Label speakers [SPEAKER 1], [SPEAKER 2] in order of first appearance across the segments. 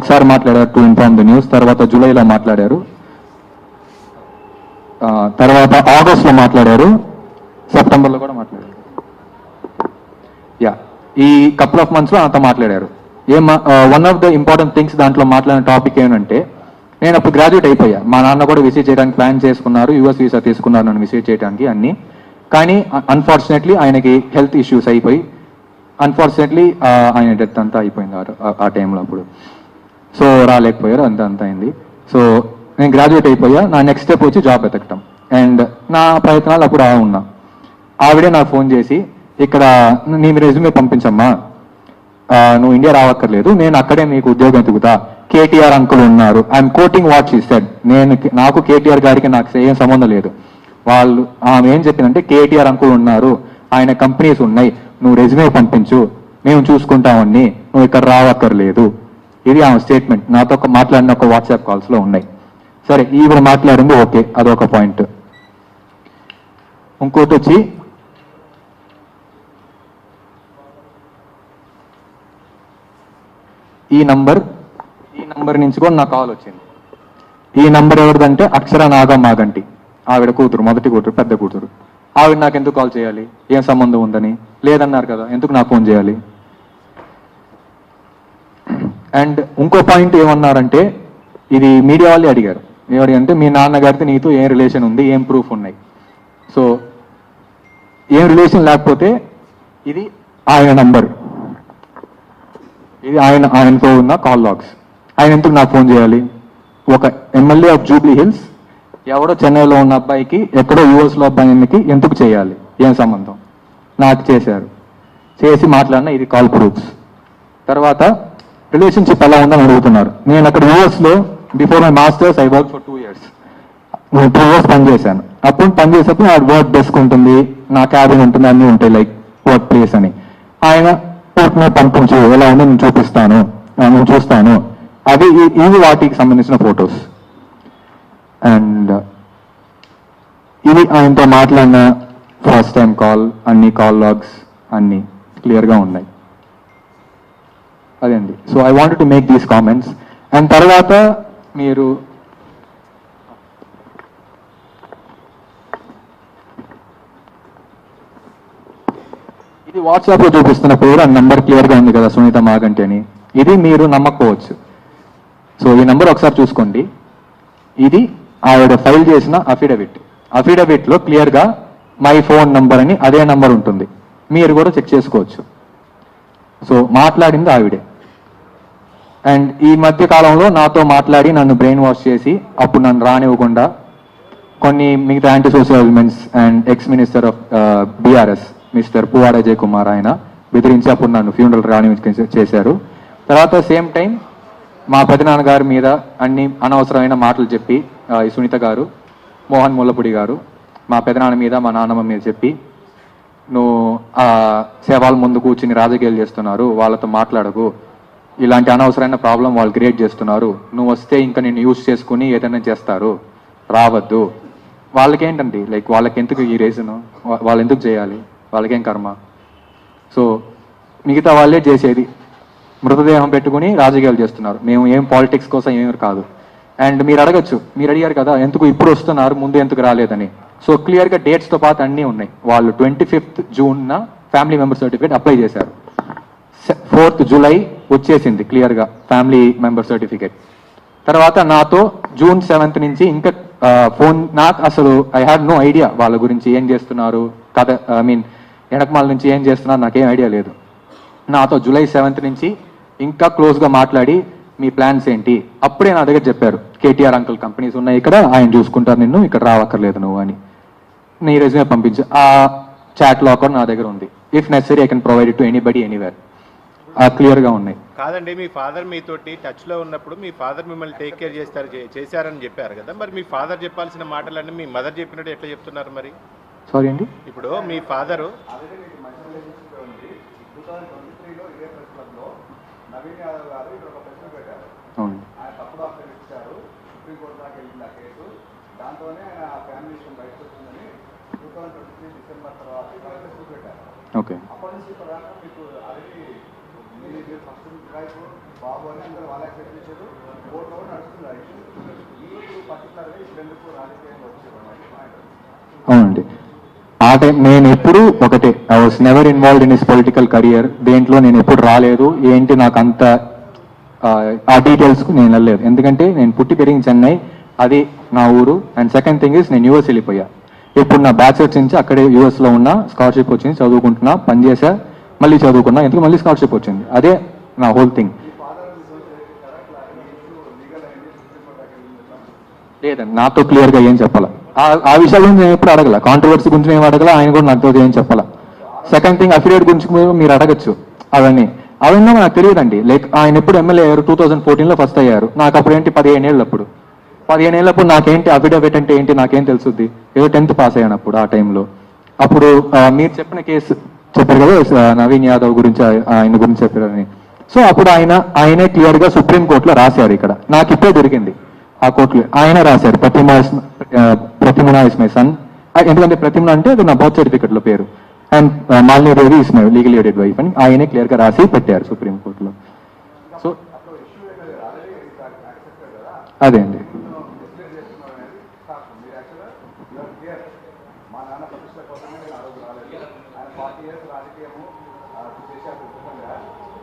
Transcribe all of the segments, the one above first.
[SPEAKER 1] ఒకసారి మాట్లాడారు to inform the news తర్వాత జూలైలో మాట్లాడారు. తర్వాత తర్వాత ఆగస్ట్లో మాట్లాడారు. సెప్టెంబర్లో కూడా మాట్లాడారు. యా ఈ కపుల్ ఆఫ్ మంత్స్లో అంతా మాట్లాడారు. ఏం one of the important things దాంట్లో మాట్లాడిన టాపిక్ ఏంటంటే నేను అప్పుడు గ్రాడ్యుయేట్ అయిపోయా. మా నాన్న కూడా విజిట్ చేయడానికి ప్లాన్ చేసుకున్నారు యూఎస్ వీసా తీసుకున్నారు నన్ను విజిట్ చేయడానికి అన్ని. కానీ అన్ఫార్చునేట్లీ ఆయనకి హెల్త్ ఇష్యూస్ అయిపోయి అన్ఫార్చునేట్లీ ఆయన డెత్ అంతా అయిపోయింది ఆ టైంలో అప్పుడు. సో రాలేకపోయారు అంత అంత అయింది. సో నేను గ్రాడ్యుయేట్ అయిపోయా నా నెక్స్ట్ స్టెప్ వచ్చి జాబ్ వెతకటం. అండ్ నా ప్రయత్నాలు అప్పుడు ఆ ఉన్నా. ఆవిడే నాకు ఫోన్ చేసి ఇక్కడ నీ రెజ్యూమే పంపించమ్మా. నువ్వు ఇండియా రావక్కర్లేదు నేను అక్కడే నీకు ఉద్యోగం ఎదుగుతా కేటీఆర్ అంకుల్ ఉన్నారు. I'm quoting what she said నేను నాకు కేటీఆర్ గారికి నాకు ఏం సంబంధం లేదు. వాళ్ళు ఆమె ఏం చెప్పిందంటే కేటీఆర్ అంకుల్ ఉన్నారు. ఆయన కంపెనీస్ ఉన్నాయి. నువ్వు రెజ్యూమే పంపించు. మేము చూసుకుంటామని నువ్వు ఇక్కడ రావక్కర్లేదు. ఇది ఆమె స్టేట్మెంట్ నాతో ఒక మాట్లాడిన ఒక వాట్సాప్ కాల్స్లో ఉన్నాయి. సరే ఈవిడ మాట్లాడింది ఓకే అదొక పాయింట్ ఇంకోటి వచ్చి ఈ నంబర్ ఈ నంబర్ నుంచి కూడా నాకు కాల్ వచ్చింది. ఈ నంబర్ ఎవరిదంటే అక్షర నాగం మాగంటి ఆవిడ కూతురు మొదటి కూతురు పెద్ద కూతురు. ఆవిడ నాకు ఎందుకు కాల్ చేయాలి? ఏం సంబంధం ఉందని? లేదన్నారు కదా ఎందుకు నాకు ఫోన్ చేయాలి? అండ్ ఇంకో పాయింట్ ఏమన్నారంటే ఇది మీడియా వాళ్ళే అడిగారు. ఎవరి అంటే మీ నాన్నగారితో నీతో ఏం రిలేషన్ ఉంది? ఏం ప్రూఫ్ ఉన్నాయి? సో ఏం రిలేషన్ లేకపోతే ఇది ఆయన నంబర్ ఇది ఆయన ఆయనతో ఉన్న కాల్ లాగ్స్ ఆయన ఎందుకు నాకు ఫోన్ చేయాలి? ఒక ఎమ్మెల్యే ఆఫ్ జూబ్లీ హిల్స్ ఎవడో చెన్నైలో ఉన్న అబ్బాయికి ఎక్కడో యూఎస్లో అబ్బాయికి ఎందుకు చేయాలి? ఏం సంబంధం? నాకు చేశారు. చేసి మాట్లాడిన ఇది కాల్ ప్రూఫ్స్ తర్వాత రిలేషన్షిప్ ఎలా ఉందని అడుగుతున్నారు. నేను అక్కడ యూఎస్లో before my masters I work for two years నేను టూ ఇయర్స్ పనిచేశాను అప్పుడు పనిచేసేప్పుడు నా వర్క్ డెస్క్ ఉంటుంది నా క్యాబిన్ ఉంటుంది అన్నీ ఉంటాయి లైక్ వర్క్ ప్లేస్ అని. ఆయన వర్క్ని పంపించు ఎలా ఉందో నేను చూపిస్తాను. నేను చూస్తాను. అవి ఇవి వాటికి సంబంధించిన ఫొటోస్ అండ్ ఇది ఆయనతో మాట్లాడిన ఫస్ట్ టైం కాల్ అన్ని కాల్ లాగ్స్ అన్ని క్లియర్గా ఉన్నాయి. అదే అండి so I want to make these comments and తర్వాత మీరు ఇది వాట్సాప్లో చూపిస్తున్న పేరు ఆ నంబర్ క్లియర్గా ఉంది కదా సునీత మాగంటి అని. ఇది మీరు నమ్మకపోవచ్చు. సో ఈ నంబర్ ఒకసారి చూసుకోండి. ఇది ఆవిడ ఫైల్ చేసిన అఫిడవిట్ అఫిడవిట్లో క్లియర్గా క్లియర్గా మై ఫోన్ నంబర్ అని అదే నంబర్ ఉంటుంది. మీరు కూడా చెక్ చేసుకోవచ్చు. సో మాట్లాడింది ఆవిడే. అండ్ ఈ మధ్య కాలంలో నాతో మాట్లాడి నన్ను బ్రెయిన్ వాష్ చేసి అప్పుడు నన్ను రానివ్వకుండా కొన్ని మిగతా anti social elements and ex minister of BRS mister Puvvada Ajay Kumar ఆయన బెదిరించి అప్పుడు నన్ను ఫ్యూనరల్ రాని చేశారు. తర్వాత సేమ్ టైం మా పెదనాన్నగారి మీద అన్ని అనవసరమైన మాటలు చెప్పి ఈ సునీత గారు మోహన్ ముల్లపూడి గారు మా పెదనాన్న మీద మా నాన్నమ్మ మీద చెప్పి నువ్వు ఆ సేవాల ముందు కూర్చుని రాజకీయాలు చేస్తున్నారు వాళ్ళతో మాట్లాడకు ఇలాంటి అనవసరమైన ప్రాబ్లం వాళ్ళు క్రియేట్ చేస్తున్నారు. నువ్వు వస్తే ఇంకా నేను యూజ్ చేసుకుని ఏదైనా చేస్తారు. రావద్దు. వాళ్ళకేంటండి? లైక్ వాళ్ళకి ఎందుకు ఈ రీజన్? వాళ్ళు ఎందుకు చేయాలి? వాళ్ళకేం కర్మ? సో మిగతా వాళ్ళే చేసేది. మృతదేహం పెట్టుకుని రాజకీయాలు చేస్తున్నారు. మేము ఏం పాలిటిక్స్ కోసం ఏమి కాదు. అండ్ మీరు అడగచ్చు. మీరు అడిగారు కదా ఎందుకు ఇప్పుడు వస్తున్నారు ముందు ఎందుకు రాలేదని. సో క్లియర్గా డేట్స్తో పాటు అన్నీ ఉన్నాయి. వాళ్ళు ట్వంటీ ఫిఫ్త్ జూన్న ఫ్యామిలీ మెంబర్ సర్టిఫికేట్ అప్లై చేశారు. ఫోర్త్ జూలై వచ్చేసింది క్లియర్గా ఫ్యామిలీ మెంబర్ సర్టిఫికేట్. తర్వాత నాతో జూన్ సెవెంత్ నుంచి ఇంకా ఫోన్ నాకు అసలు ఐ హ్యాడ్ నో ఐడియా వాళ్ళ గురించి ఏం చేస్తున్నారు కథ ఐ మీన్ ఎనకమాల నుంచి ఏం చేస్తున్నారు నాకేం ఐడియా లేదు. నాతో జూలై సెవెంత్ నుంచి ఇంకా క్లోజ్గా మాట్లాడి మీ ప్లాన్స్ ఏంటి అప్పుడే నా దగ్గర చెప్పారు. కేటీఆర్ అంకుల్ కంపెనీస్ ఉన్నాయి ఇక్కడ ఆయన చూసుకుంటారు నిన్ను ఇక్కడ రావక్కర్లేదు నువ్వు అని. నీ రెజ్యూమే పంపించు. ఆ చాట్ లాకర్ నా దగ్గర ఉంది. If necessary I can provide to anybody anywhere క్లియర్గా ఉన్నాయి.
[SPEAKER 2] కాదండి మీ ఫాదర్ మీతోటి టచ్లో ఉన్నప్పుడు మీ ఫాదర్ మిమ్మల్ని టేక్ కేర్ చేస్తారు చే- చేశారని చెప్పారు కదా. మరి మీ ఫాదర్ చెప్పాల్సిన మాటలన్నీ మీ మదర్ చెప్పినట్టు ఎట్లా చెప్తున్నారు మరి?
[SPEAKER 1] సారీ అండి?
[SPEAKER 2] ఇప్పుడు మీ ఫాదరు
[SPEAKER 3] దాంతోనే ఆయన ఫ్యామిలీ విషయం బయటకు వచ్చిందని టూ ట్వంటీ త్రీ డిసెంబర్ తర్వాత పెట్టారు
[SPEAKER 1] ఓకే
[SPEAKER 3] అప్పటి నుంచి ఇప్పటిదాకా మీకు ఆల్రెడీ ఇది మీరు ఫస్ట్ బాబు అని అందరూ చేశారు పర్టికులర్గా ఇప్పుడు
[SPEAKER 1] అవునండి. ఆ టైం నేను ఎప్పుడు ఒకటే I was never involved in his political career దేంట్లో నేను ఎప్పుడు రాలేదు. ఏంటి నాకు అంత ఆ, డీటెయిల్స్కు నేను వెళ్ళలేదు. ఎందుకంటే నేను పుట్టి పెరిగిన చెన్నై అది నా ఊరు. అండ్ సెకండ్ థింగ్ ఇస్ నేను యూఎస్ వెళ్ళిపోయా. ఇప్పుడు నా బ్యాచిలర్స్ నుంచి అక్కడే యూఎస్లో ఉన్న స్కాలర్షిప్ వచ్చింది చదువుకుంటున్నా పనిచేసా. మళ్ళీ చదువుకున్నా ఎందుకు మళ్ళీ స్కాలర్షిప్ వచ్చింది? అదే నా హోల్ థింగ్ లేదండి నాతో క్లియర్గా ఏం చెప్పాలా? ఆ- విషయాల గురించి నేను ఎప్పుడు అడగల? కాంట్రవర్సీ గురించి నేను అడగల? ఆయన కూడా నాతో ఏం చెప్పాల? సెకండ్ థింగ్ అఫిడేట్ గురించి మీరు అడగచ్చు అవన్నీ. అవన్నీ నాకు తెలియదండి. లైక్ ఆయన ఎప్పుడు ఎమ్మెల్యే అయ్యారు? టూ థౌసండ్ ఫోర్టీన్లో ఫస్ట్ అయ్యారు. నాకు అప్పుడు ఏంటి? పదిహేను ఏళ్ళప్పుడు పదిహేను ఏళ్ళప్పుడు నాకేంటి? అఫిడవిట్ అంటే ఏంటి? నాకేం తెలుసుద్ది? ఏదో టెన్త్ పాస్ అయ్యాను అప్పుడు ఆ టైంలో అప్పుడు మీరు చెప్పిన కేసు చెప్పారు కదా నవీన్ యాదవ్ గురించి ఆయన గురించి చెప్పారని. సో అప్పుడు ఆయన ఆయనే క్లియర్గా సుప్రీం కోర్టులో రాశారు ఇక్కడ. నాకు ఇప్పుడే దొరికింది ఆ కోర్టులో. ఆయన రాశారు ప్రతిమ ప్రతిమున ఇస్ మై సన్ ఎందుకంటే ప్రతిమున అంటే అది నా బర్త్ సర్టిఫికెట్లో పేరు. And Malini Devi is my legal wedded wife అని ఆయనే క్లియర్గా రాసి పెట్టారు సుప్రీం కోర్టులో. సో అదే అండి
[SPEAKER 3] డిస్ప్లే చేస్తున్నారు అనేది కాదు మీరు యాక్చువల్గా యూఆర్ క్లియర్ మా నాన్న ప్రతిష్ట కోసమే నేను ఆ రోజు రాలేదు ఆయన ఫార్టీ ఇయర్స్ రాజకీయము ఆ, చేశారు ఖచ్చితంగా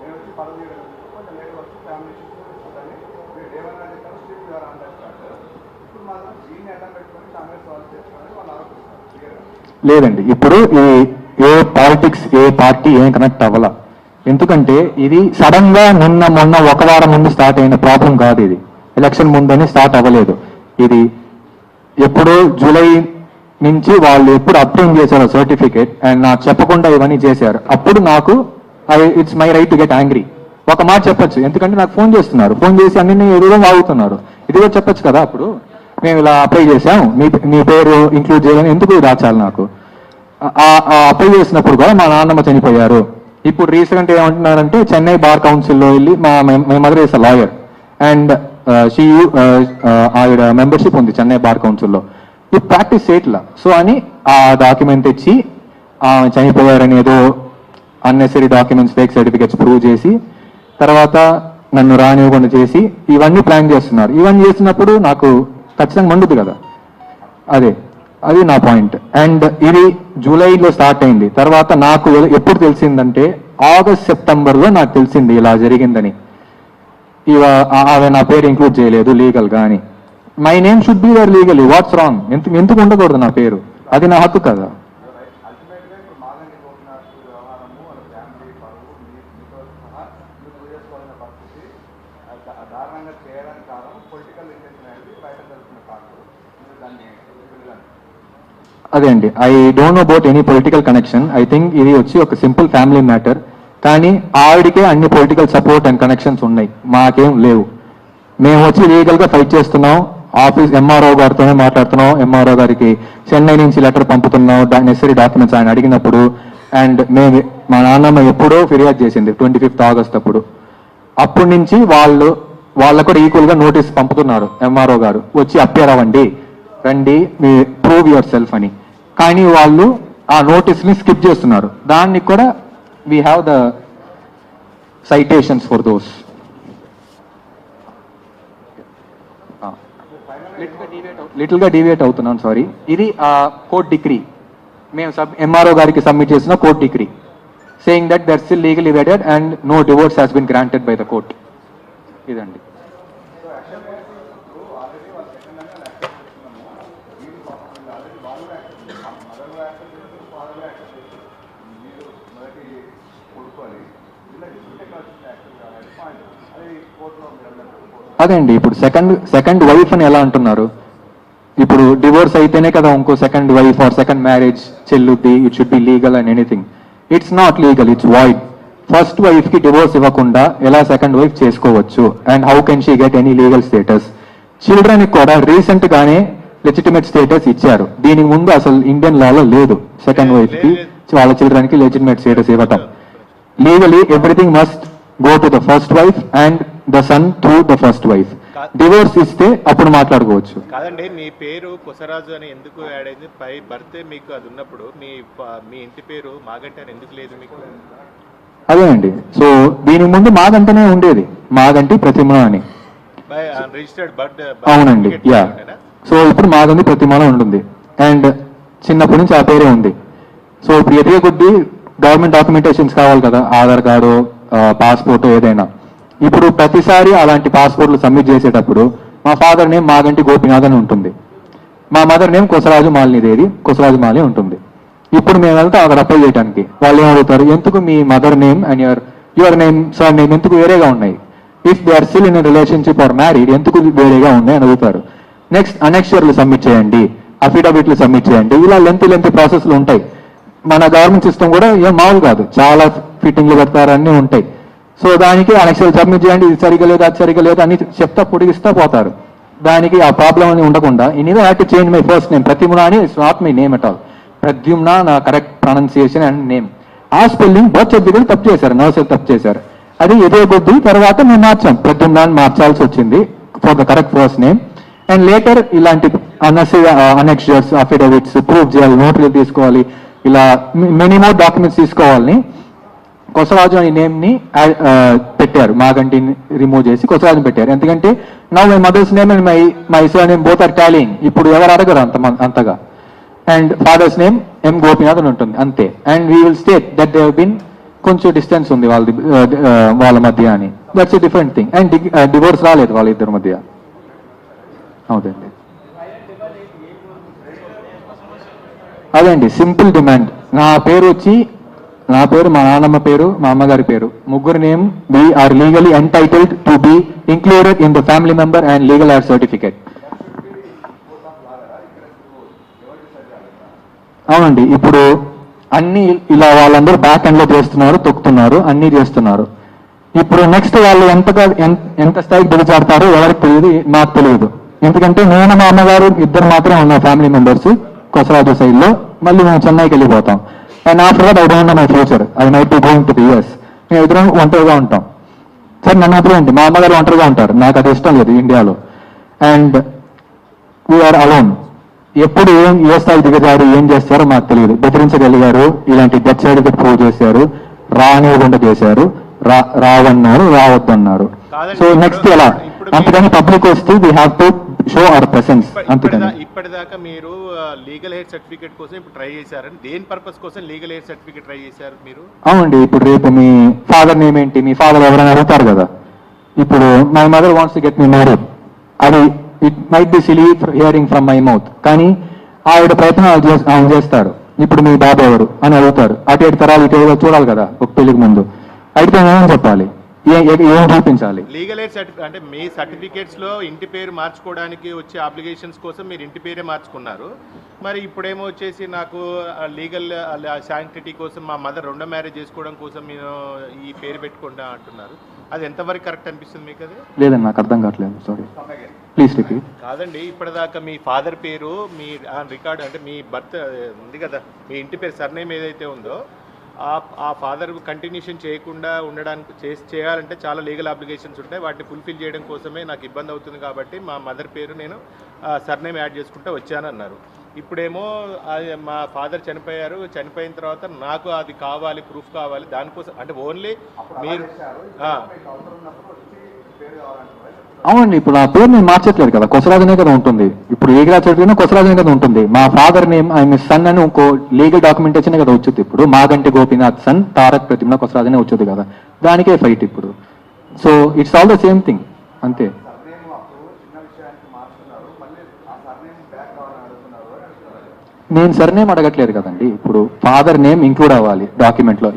[SPEAKER 3] నేను వచ్చి పదవి చేయడం కొంచెం లేట్ వచ్చి ఫ్యామిలీ ఇష్యూస్ చూడాలి మీరు ఏమన్నా చెప్పారు స్ట్రిప్ యూఆర్ అండర్స్టాండ్ ఇప్పుడు మాత్రం దీన్ని అడ్డం పెట్టుకొని కాంగ్రెస్ వాళ్ళు చేసుకోవాలని వాళ్ళు ఆరోపిస్తారు క్లియర్గా
[SPEAKER 1] లేదండి. ఇప్పుడు ఈ ఏ పాలిటిక్స్ ఏ పార్టీ ఏం కనెక్ట్ అవ్వాల? ఎందుకంటే ఇది సడన్గా నిన్న మొన్న ఒక వారం ముందు స్టార్ట్ అయిన ప్రాబ్లం కాదు ఇది. ఎలక్షన్ ముందని స్టార్ట్ అవ్వలేదు. ఇది ఎప్పుడో జూలై నుంచి వాళ్ళు ఎప్పుడు అప్టైన్ చేశారో సర్టిఫికేట్ అండ్ నాకు చెప్పకుండా ఇవన్నీ చేశారు. అప్పుడు నాకు I it's my right to get angry ఒక మాట చెప్పచ్చు. ఎందుకంటే నాకు ఫోన్ చేస్తున్నారు. ఫోన్ చేసి అన్ని ఏదో వాగుతున్నారు. ఇది కూడా కదా అప్పుడు? మేము ఇలా అప్లై చేసాం మీ మీ పేరు ఇంక్లూడ్ చేయాలని ఎందుకు రాచాలి నాకు? అప్లై చేసినప్పుడు కూడా మా నాన్నమ్మ చనిపోయారు. ఇప్పుడు రీసెంట్ ఏమంటున్నారంటే చెన్నై బార్ కౌన్సిల్లో వెళ్ళి మా my mother is a lawyer and she ఆవిడ మెంబర్షిప్ ఉంది చెన్నై బార్ కౌన్సిల్లో ఈ ప్రాక్టీస్ చేయట్లా. సో అని ఆ డాక్యుమెంట్ తెచ్చి ఆమె చనిపోయారని ఏదో unnecessary documents fake certificates prove చేసి తర్వాత నన్ను రానివ్వకుండా చేసి ఇవన్నీ ప్లాన్ చేస్తున్నారు. ఇవన్నీ చేసినప్పుడు నాకు ఖచ్చితంగా మండుద్ది కదా. అదే అది నా పాయింట్ అండ్ ఇది జూలైలో స్టార్ట్ అయింది. తర్వాత నాకు ఎప్పుడు తెలిసిందంటే ఆగస్ట్ సెప్టెంబర్లో నాకు తెలిసింది ఇలా జరిగిందని. ఇవ ఆమె నా పేరు ఇంక్లూడ్ చేయలేదు లీగల్ కానీ my name should be there legal what's wrong ఎందుకు ఎందుకు ఉండకూడదు నా పేరు? అది నా హక్కు కదా
[SPEAKER 3] అల్టిమేట్గా ఇప్పుడు మాగంటి గోపినాథ్ వ్యవహారము వాళ్ళ ఫ్యామిలీ పరువు మీ మీతో సహా మీరు ప్రూవ్ చేసుకోవాలన్న పరిస్థితి అది దా- దారుణంగా చేయడానికి కారణం పొలిటికల్ ఇంటెన్షన్ అనేది బయట జరుగుతున్న కాదు. మీరు దాన్ని
[SPEAKER 1] అదే అండి. I don't know about any political connection I think ఇది వచ్చి ఒక సింపుల్ ఫ్యామిలీ మ్యాటర్ కానీ ఆవిడకే అన్ని పొలిటికల్ సపోర్ట్ అండ్ కనెక్షన్స్ ఉన్నాయి. మాకేం లేవు. మేము వచ్చి లీగల్గా ఫైట్ చేస్తున్నాం. ఆఫీస్ ఎంఆర్ఓ గారితోనే మాట్లాడుతున్నాం. ఎంఆర్ఓ గారికి చెన్నై నుంచి లెటర్ పంపుతున్నాం. నెసరీ డాక్యుమెంట్స్ ఆయన అడిగినప్పుడు. అండ్ మేము మా నాన్నమ్మ ఎప్పుడో ఫిర్యాదు చేసింది ట్వంటీ ఫిఫ్త్ ఆగస్ట్ అప్పుడు. అప్పటి నుంచి వాళ్ళు వాళ్ళకు కూడా ఈక్వల్గా నోటీస్ పంపుతున్నారు ఎంఆర్ఓ గారు. వచ్చి అప్పేర్ అవ్వండి రండి మీ ప్రూవ్ యువర్ సెల్ఫ్ అని. కానీ వాళ్ళు ఆ నోటీస్ని స్కిప్ చేస్తున్నారు. దాన్ని కూడా we have the citations for those లిటిల్గా అవుతున్నాను సారీ ఇది కోర్ట్ డిగ్రీ మేము సబ్ ఎంఆర్ఓ గారికి సబ్మిట్ చేసిన court decree saying that they're still legally wedded and no divorce has been granted by the court ఇదండి.
[SPEAKER 3] అదే
[SPEAKER 1] అండి ఇప్పుడు సెకండ్ సెకండ్ వైఫ్ అని ఎలా అంటున్నారు? ఇప్పుడు డివోర్స్ అయితేనే కదా ఇంకో second wife or second marriage చెల్లుద్ది it should be legal and anything it's not legal it's void first వైఫ్కి డివోర్స్ ఇవ్వకుండా ఎలా సెకండ్ వైఫ్ చేసుకోవచ్చు? And how can she get any legal status children కూడా రీసెంట్ గానే legitimate status ఇచ్చారు. దీనికి ముందు అసలు ఇండియన్ లాలో లేదు సెకండ్ వైఫ్కి వాళ్ళ చిల్డ్రన్కి లెజిటిమేట్ స్టేటస్ ఇవ్వటం. Legally everything must go to the first wife and the son through the first wife divorce ఇస్తే అప్పుడు మాట్లాడుకోవచ్చు.
[SPEAKER 2] కాదండి మీ పేరు కొసరాజు అని ఎందుకు యాడ్ అయింది? పై బర్త్ మీకు అది ఉన్నప్పుడు మీ మీ ఇంటి పేరు మాగంటి అని ఎందుకు లేదు మీకు?
[SPEAKER 1] అదే అండి. సో దీని ముందు మాగంటనే ఉండేది. మాగంటి ప్రతిమ అని.
[SPEAKER 2] బై రిజిస్టర్డ్ బర్త్
[SPEAKER 1] అవునండి. యా. సో ఇప్పుడు మాగంటి ప్రతిమలో ఉంటుంది. అండ్ చిన్నప్పటి నుంచి ఆ పేరే ఉంది. సో ఇప్పుడు ఎదిగే కొద్దీ గవర్నమెంట్ డాక్యుమెంటేషన్స్ కావాలి కదా. ఆధార్ కార్డు పాస్పోర్ట్ ఏదైనా. ఇప్పుడు ప్రతిసారి అలాంటి పాస్పోర్ట్లు సబ్మిట్ చేసేటప్పుడు మా ఫాదర్ నేమ్ మాగంటి గోపినాథ్ అని ఉంటుంది. మా మదర్ నేమ్ కొసరాజు మాలినిదేవి కొసరాజు మాలి ఉంటుంది. ఇప్పుడు మేము వెళ్తాం అక్కడ అప్లై చేయడానికి వాళ్ళు ఏం అడుగుతారు ఎందుకు మీ mother name and your your name surname ఎందుకు వేరేగా ఉన్నాయి? If they are still in relationship or married ఎందుకు వేరేగా ఉన్నాయి? అని అడుగుతారు. నెక్స్ట్ అనెక్షర్లు సబ్మిట్ చేయండి. అఫిడవిట్లు సబ్మిట్ చేయండి. ఇలా లెంత్ లెంత్ ప్రాసెస్లు ఉంటాయి. మన గవర్నమెంట్ సిస్టమ్ కూడా ఏం మామూలు కాదు. చాలా ఫిట్టింగ్లు పెడతారు అన్నీ ఉంటాయి. సో దానికి అనెక్షర్లు సబ్మిట్ చేయండి ఇది సరిగా లేదు అది సరిగా లేదు అని చెప్తా పొడిగిస్తా పోతారు. దానికి ఆ ప్రాబ్లం అని ఉండకుండా in have to change my first name Pratimuna అని it's not my name at all Pradyumna నా కరెక్ట్ ప్రొనౌన్సియేషన్ అండ్ నేమ్ ఆ స్పెల్లింగ్ బర్త్ సర్టిఫికేట్ తప్పు చేశారు నర్సర్ తప్పు చేశారు. అది ఇదే కొద్దీ తర్వాత మేము మార్చాం. ప్రద్యుమ్న అని మార్చాల్సి వచ్చింది for the correct first name and later ఇలాంటి అన్నెసరీ అనెక్షర్స్ అఫిడవిట్స్ ప్రూఫ్ చేయాలి నోటరీలు తీసుకోవాలి ఇలా మెనీ మోర్ డాక్యుమెంట్స్ తీసుకోవాలని కొసరాజు అనే నేమ్ని పెట్టారు. మాగంటిని రిమూవ్ చేసి కొసరాజు పెట్టారు. ఎందుకంటే నా my mother's name and my my surname both are tallying ఇప్పుడు ఎవరు అడగరు అంత అంతగా. And father's name M Gopinath అని ఉంటుంది. అంతే. And we will state that they been కొంచెం డిస్టెన్స్ ఉంది వాళ్ళది వాళ్ళ మధ్య అని. That's a different thing and divorce రాలేదు వాళ్ళ ఇద్దరి మధ్య. అవునండి అదే అండి. Simple demand. నా పేరు వచ్చి నా పేరు మా నాన్నమ్మ పేరు మా అమ్మగారి పేరు. ముగ్గురు name we are legally entitled to be included in the family member and legal add certificate అవునండి ఇప్పుడు అన్ని ఇలా వాళ్ళందరూ బ్యాక్ ఎండ్లో చేస్తున్నారు తొక్కుతున్నారు అన్ని చేస్తున్నారు. ఇప్పుడు నెక్స్ట్ వాళ్ళు ఎంతగా ఎంత స్థాయికి దిగజారుతారో ఎవరికి తెలియదు మాకు తెలియదు. ఎందుకంటే నేను మా అమ్మగారు ఇద్దరు మాత్రమే ఉన్న ఫ్యామిలీ మెంబర్స్ కొసరాజు సైడ్లో. మళ్ళీ మేము చెన్నైకి వెళ్ళిపోతాం. And after that I don't know my future I might be going to the US మేము ఇద్దరం ఒంటరిగా ఉంటాం. సార్ నన్ను వదిలేండి మా అమ్మగారు ఒంటరిగా ఉంటారు. నాకు అది ఇష్టం లేదు ఇండియాలో. అండ్ వీఆర్ అలోన్ ఎప్పుడు ఏం ఏ స్థాయి దిగజారు ఏం చేస్తారో మాకు తెలియదు. బెదిరించగలిగారు. ఇలాంటి డెత్ సర్టిఫికేట్ ప్రూవ్ చేశారు. రానివ్వకుండా చేశారు. రావన్నారు రావద్దన్నారు. సో నెక్స్ట్ ఎలా? అంతకని పబ్లిక్ వస్తే we have to show our presence
[SPEAKER 2] ఇప్పటిదా- ఇప్పటిదాకా మీరు లీగల్ ఎయిడ్ సర్టిఫికేట్ కోసం ఇప్పుడు ట్రై చేశారని దేని పర్పస్ కోసం లీగల్ ఎయిడ్ సర్టిఫికేట్ ట్రై చేశారు మీరు?
[SPEAKER 1] అవునండి ఇప్పుడు రేపు మీ ఫాదర్ నేమ్ ఏంటి? మీ ఫాదర్ ఎవరైనా అడుగుతారు కదా. ఇప్పుడు my mother wants to get me married అది it might be silly hearing from my mouth కానీ ఆవిడ ప్రయత్నం ఆవిడ చేస్తారు ఇప్పుడు మీ బాబు ఎవరు అని అడుగుతారు అటు ఇటు తరాలు ఇటు చూడాలి కదా ఒక పెళ్ళికి ముందు. అడిగితే ఏమని చెప్పాలి? ఏ- చూపించాలి
[SPEAKER 2] లీగల్ ఎయిడ్ సర్టిఫికేట్ అంటే మీ సర్టిఫికేట్స్లో ఇంటి పేరు మార్చుకోవడానికి వచ్చే అప్లికేషన్స్ కోసం మీరు ఇంటి పేరే మార్చుకున్నారు. మరి ఇప్పుడేమో వచ్చేసి నాకు లీగల్ శాంక్టిటీ కోసం మా మదర్ రెండో మ్యారేజ్ చేసుకోవడం కోసం నేను ఈ పేరు పెట్టుకుంటా అంటున్నారు. అది ఎంతవరకు కరెక్ట్ అనిపిస్తుంది మీకు అది?
[SPEAKER 1] లేదండి నాకు అర్థం కావట్లేదు సారీ ప్లీజ్ రిపీట్
[SPEAKER 2] కాదండి ఇప్పటిదాకా మీ ఫాదర్ పేరు మీ రికార్డ్ అంటే మీ బర్త్ ఉంది కదా మీ ఇంటి పేరు సర్నేమ్ ఏదైతే ఉందో ఆ ఫాదర్ కంటిన్యూషన్ చేయకుండా ఉండడానికి చేసి చేయాలంటే చాలా లీగల్ అప్లికేషన్స్ ఉంటాయి. వాటిని ఫుల్ఫిల్ చేయడం కోసమే నాకు ఇబ్బంది అవుతుంది కాబట్టి మా మదర్ పేరు నేను సర్నేమ్ యాడ్ చేసుకుంటూ వచ్చానన్నారు. ఇప్పుడేమో మా ఫాదర్ చనిపోయారు. చనిపోయిన తర్వాత నాకు అది కావాలి ప్రూఫ్ కావాలి. దానికోసం అంటే ఓన్లీ మీరు.
[SPEAKER 1] అవునండి ఇప్పుడు ఆ పేరు నేను మార్చట్లేదు కదా కొసరాజనే కదా ఉంటుంది. ఇప్పుడు ఏ గ్రాస్ సర్టిఫికేట్ కొసరాజనే కదా ఉంటుంది. మా father name I me son అని ఇంకో లీగల్ డాక్యుమెంటేషన్ కదా వచ్చింది ఇప్పుడు. మాగంటి గోపీనాథ్ సన్ తారక్ ప్రతిమ కొసరాజనే వచ్చింది కదా. దానికే ఫైట్ ఇప్పుడు. So it's all the same thing అంతే. నేను సర్నేమ్ అడగట్లేదు కదండి. ఇప్పుడు ఫాదర్ నేమ్ ఇంక్లూడ్ అవ్వాలి డాక్యుమెంట్లో